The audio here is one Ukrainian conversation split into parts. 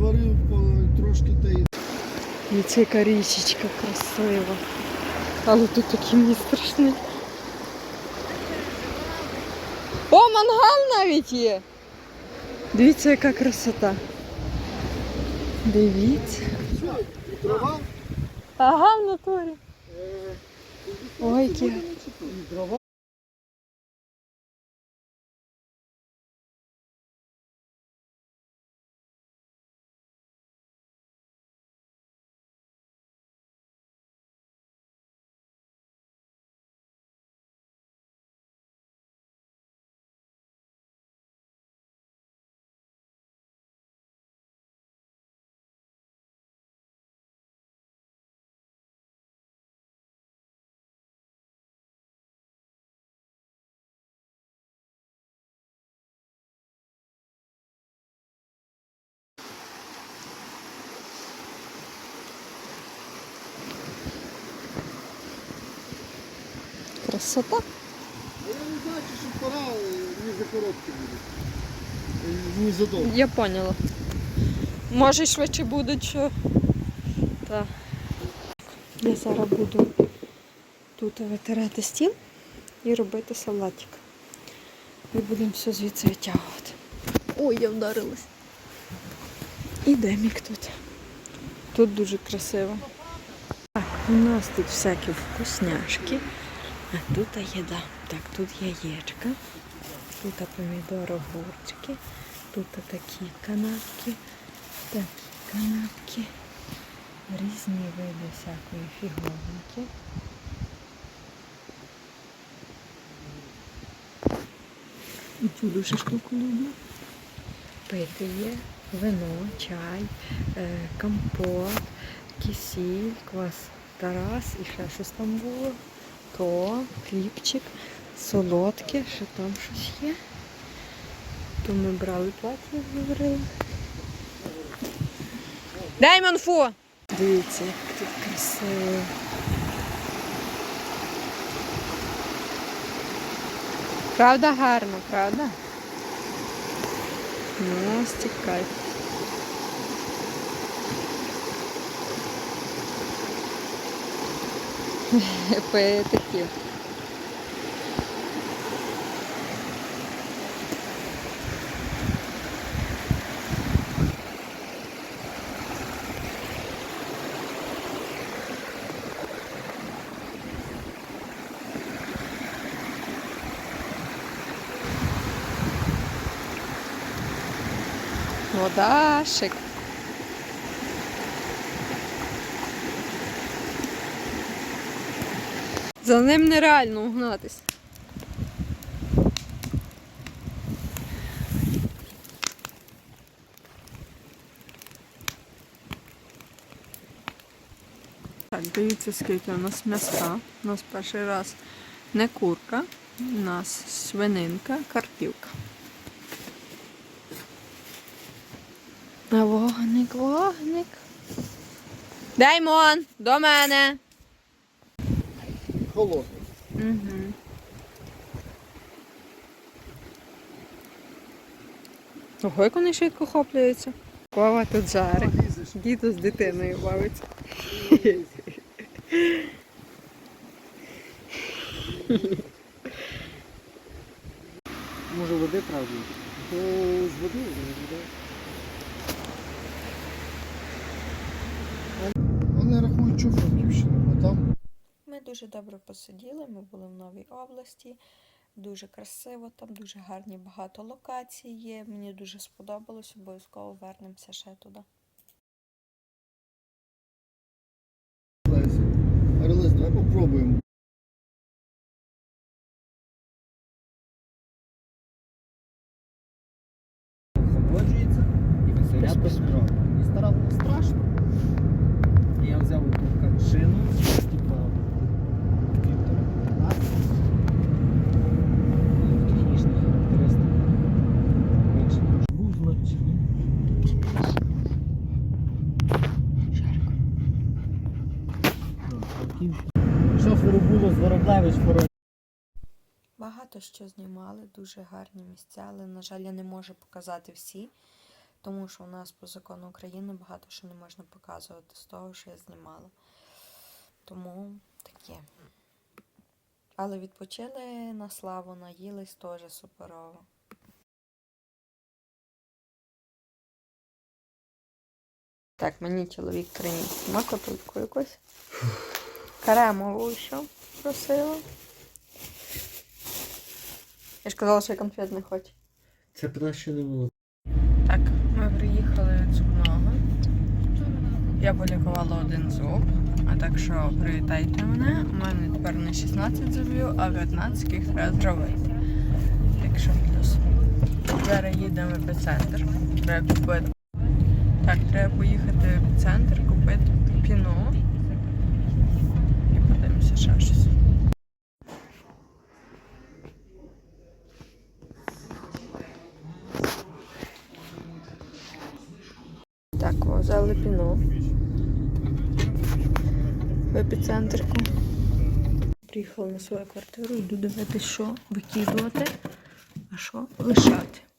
зварив по- трошки та й І ця яка річечка красива. Але тут такий мені страшний. О, мангал навіть є. Дивіться, яка красота. Дивіться. дрова. Ага, в натурі. Ой, які. Красота. Я не знаю, що пора не за короткі будуть. Е, Не за довго. Я поняла. Може, швидше будуть, що. Так. Я зараз буду тут витирати стіл і робити салатик. І будемо все звідси витягувати. Ой, я вдарилась. І демік тут. Тут дуже красиво. Так, у нас тут всякі вкусняшки. А тут їда. Так, тут яєчка. Тут помідори, огурчики. Тут такі канапки, такі канапки, різні види всякої фіговинки. І цю дуже штуку люблю. Пити є, вино, чай, е, компот, кисіль, квас Тарас і ще щось там було. То, хлібчик, солодке, ще там щось є. То ми брали плаття, говорили. Дай манфу! Дивіться, як тут красиво. Правда гарно, правда? Ну, стікай. Поетиків. Водашик. За ним нереально угнатись. Так, дивіться, скільки у нас м'яска. У нас перший раз не курка, у нас свининка, картівка. А вогник, вогник. Даймон, до мене. Холодно. Угу. Ого, як вони швидко хопляються. Кова тут жарить. Лізеш. Діду з дитиною бавиться. Може води правда? То з води води. Вони рахують, що Франківщина, а там дуже добре посиділи, ми були в Новій області. Дуже красиво, там дуже гарні багато локацій є. Мені дуже сподобалось, обов'язково вернемося ще туди. Було з Багато що знімали, дуже гарні місця, але, на жаль, я не можу показати всі, тому що у нас по закону України багато що не можна показувати з того, що я знімала. Тому таке. Але відпочили на славу, наїлись теж суперово. Так, мені чоловік приніс макотульку якусь. Каремову що просила. Я ж казала, що я конфет не хочу. Це краще не було. Так, ми приїхали зубного. Я полікувала один зуб. А так що привітайте мене. У мене тепер не 16 зубів, а 15 їх треба зробити. Так що плюс. Зараз їдемо в епіцентр. Треба купити. Так, треба поїхати в епіцентр, купити піно. Ще щось. Так, взяли піно. В епіцентрку. Приїхала на свою квартиру, йду дивитися, що викидувати, а що лишати.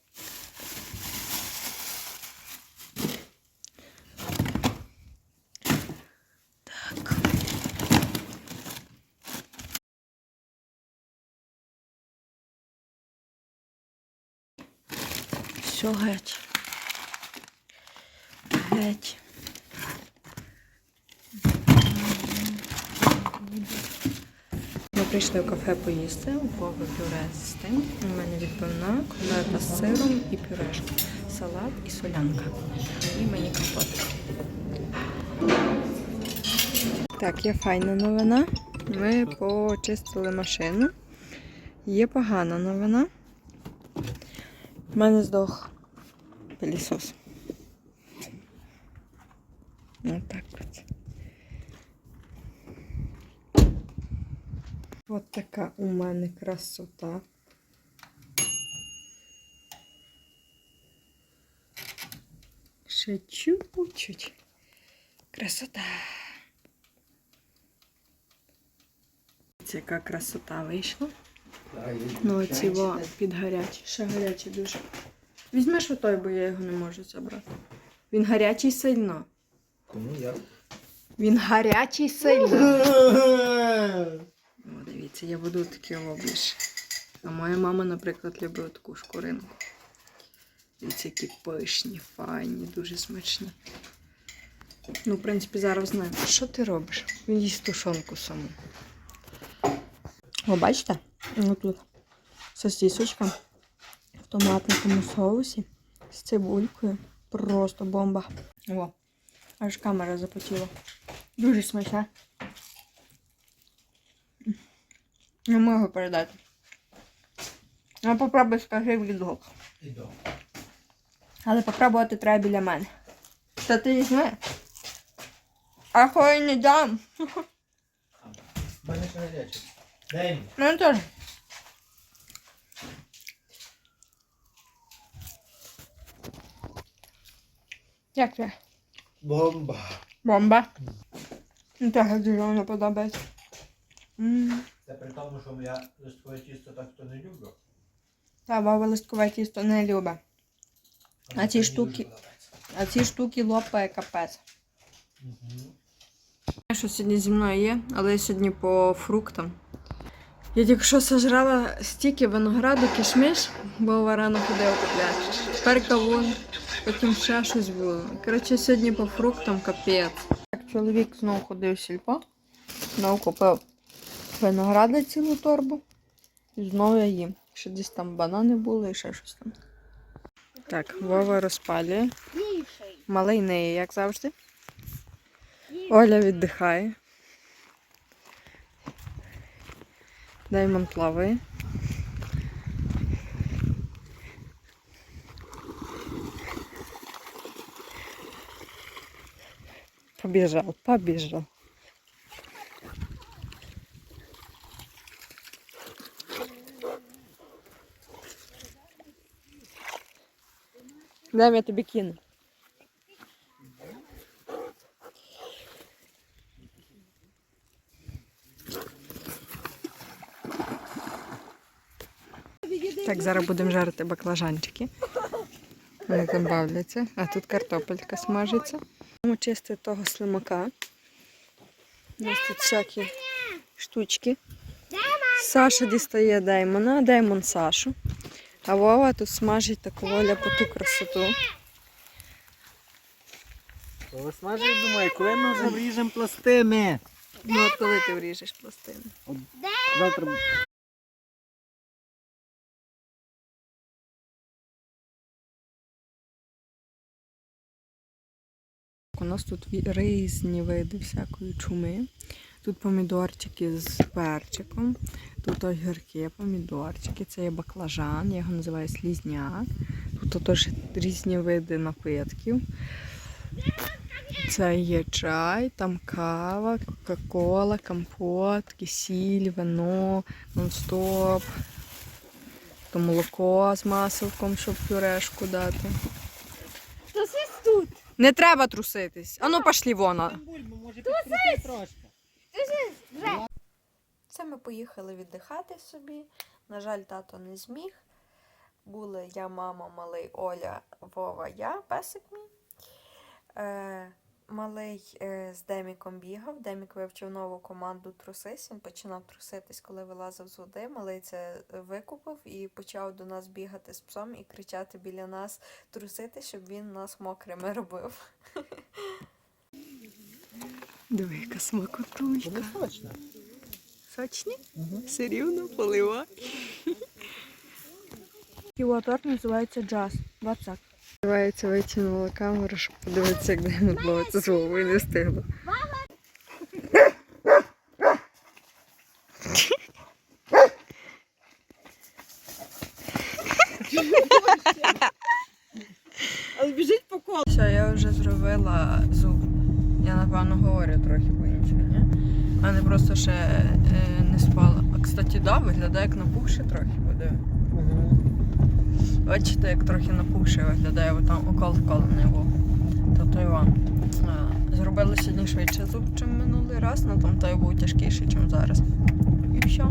Все геть. Геть. Ми прийшли в кафе поїсти, у Вова пюре з тим. У мене відбивна, котлета з сиром і пюрешка. Салат і солянка. І мені компот. Так, є файна новина. Ми почистили машину. Є погана новина. У мене здох пилісос. Отак от. От така у мене красота. Ще чуть-чуть. Красота. Це яка красота вийшла. Ну, оці гарячі. Ще гарячі дуже. Візьмеш отой, бо я його не можу забрати. Він гарячий сильно. Кому я? Він гарячий сильно. О, дивіться, я буду такі облиш. А моя мама, наприклад, любить таку шкуринку. Дивіться, які пишні, файні, дуже смачні. Ну, в принципі, зараз знаю. Що ти робиш? Він їсть тушонку саму. О, бачите? Ось тут сосисочка в томатному соусі з цибулькою. Просто бомба. О, аж камера запотіла. Дуже смачна. Не можу передати. Ну, попробуй скажи в відгук. Але попробувати треба біля мене. Та ти візьми. А хой не дам. Мене ще гаряче. Дай мені. Ну теж. Як це? Бомба. Бомба. Так дуже воно подобається. Це при тому, що я листкове тісто так то не люблю. Та баба листкове тісто не любить. А ці штуки? А ці штуки лопає капець. Мгм. Що сьогодні зі мною є, але я сьогодні по фруктам. Я тільки що сожрала стільки винограду, кишмиш, бо рано ходила купляти. Тепер кавун, потім ще щось було. Коротше, сьогодні по фруктам капець. Так, чоловік знову ходив в сільпо, знову купив винограду цілу торбу. І знову я їм. Ще десь там банани були і ще щось там. Так, Вова розпалює. Малий неї, як завжди. Оля віддихає. Даймон плаває. Побежал, побежал. Дай я тобі кину. Так, зараз будемо жарити баклажанчики. Вони там бавляться, а тут картопелька смажиться. Будемо чистити того слимака. У нас тут всякі штучки. Саша дістає Деймона, Деймон Сашу. А Вова тут смажить таку ляпоту красоту. Коли смажить, думаю, коли ми вже вріжемо пластини. Ну от коли ти вріжеш пластину? Завтра У нас тут різні види всякої чуми. Тут помідорчики з перчиком, тут огірки, помідорчики, це є баклажан, я його називаю слізняк. Тут теж різні види напитків. Це є чай, там кава, кока-кола, компот, кисіль, вино, нон-стоп, то молоко з маселком, щоб пюрешку дати. Не треба труситись. Ану, пошлі вона. бульбу може підкрути трошки. Це ми поїхали віддихати собі. На жаль, тато не зміг. Були я, мама, малий Оля, Вова, я, песик мій. Е, малий е, з Деміком бігав. Демік вивчив нову команду трусись. Він починав труситись, коли вилазив з води. Малий це викупив і почав до нас бігати з псом і кричати біля нас трусити, щоб він нас мокрими робив. Диви, яка смакотулька. Сочні? Угу. Все рівно полива. Його торт називається джаз. Вацак. Називається витягнула камеру, щоб подивитися, як де ловиться з Вовою, не встигла. Але біжить по колу. Все, я вже зробила зуб. Я напевно говорю трохи по-іншому, ні? А не просто ще е, не спала. А кстати, да, виглядає як напухше трохи. Бачите, як трохи напухше виглядає, бо там укол вколений був. То той вам. Зробили сьогодні швидше зуб, ніж минулий раз, але там той був тяжкіший, ніж зараз. І все.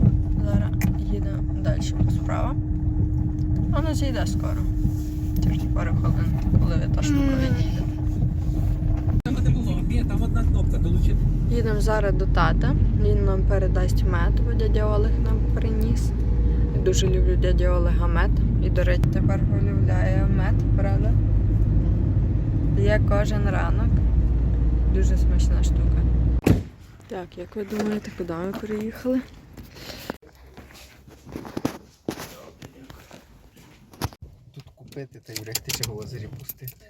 Зараз їдемо далі по справам. Воно зійде скоро. Через пару хвилин, коли та штука відійде. Їдемо зараз до тата. Він нам передасть мед, бо дядя Олег нам приніс. Дуже люблю дядя Олега мед. І, до речі, тепер полюбляє мед, правда? Є кожен ранок. Дуже смачна штука. Так, як ви думаєте, куди ми приїхали? Тут купити та й в озері пустити.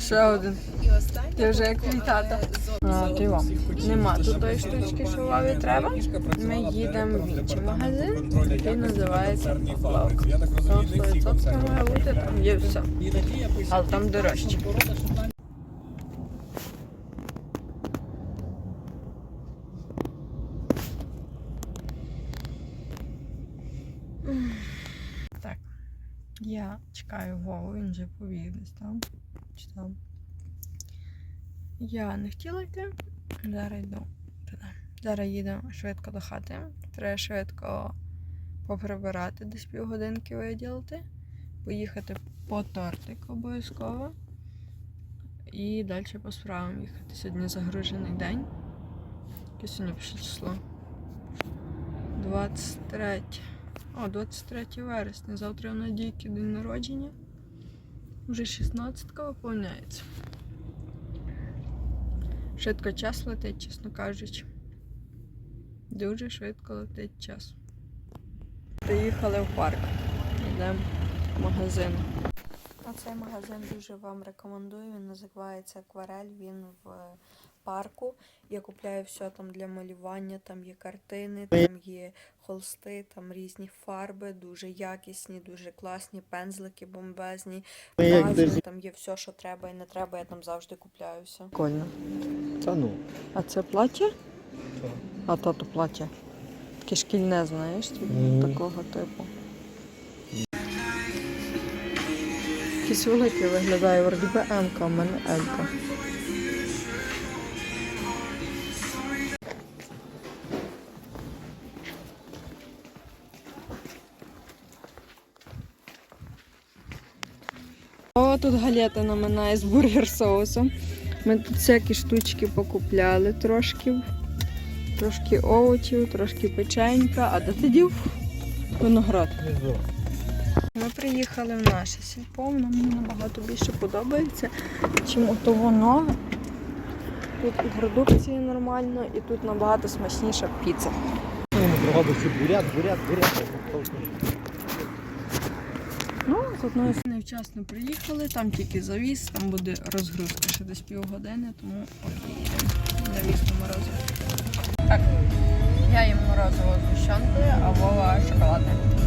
Ще один. Ти вже як тата. А, ти вам. Нема тут тої штучки, що Вові треба. Ми їдемо в інший магазин, який називається Поплавка. Там 100% має бути, там є все. Але там дорожче. Так. Я чекаю Вову, він вже повів десь там. Чи. Я не хотіла йти. Зараз йду. Зараз їдемо швидко до хати. Треба швидко поприбирати, десь півгодинки виділити. Поїхати по тортик обов'язково. І далі по справам їхати. Сьогодні загружений день. Яке сьогодні пішло число? 23. О, 23 вересня. Завтра у Надійки день народження. Вже 16 виповняється. Швидко час летить, чесно кажучи. Дуже швидко летить час. Приїхали в парк. Йдемо в магазин. Оцей магазин дуже вам рекомендую. Він називається Акварель. Він в парку. Я купляю все там для малювання, там є картини, там є холсти, там різні фарби, дуже якісні, дуже класні, пензлики бомбезні. Вази, там є все, що треба і не треба, я там завжди купляюся. Прикольно. Та ну. А це плаття? А тато плаття. Таке шкільне, знаєш, Мгм. такого типу. Якийсь великий виглядає, вроді би М, а в мене Елька. Тут галети наминає з бургер соусом. Ми тут всякі штучки покупляли трошки. Трошки овочів, трошки печенька, а де ти дів? Виноград. Ми приїхали в наше сільпо, воно мені набагато більше подобається, чим ото воно. Тут і продукції нормально, і тут набагато смачніша піца. Бурят, бурят, бурят. Ну, з одної невчасно приїхали, там тільки завіз, там буде розгрузка ще десь півгодини, тому поїдемо на морозу. Так, я їм морозиво з гущанкою, а Вова шоколадне.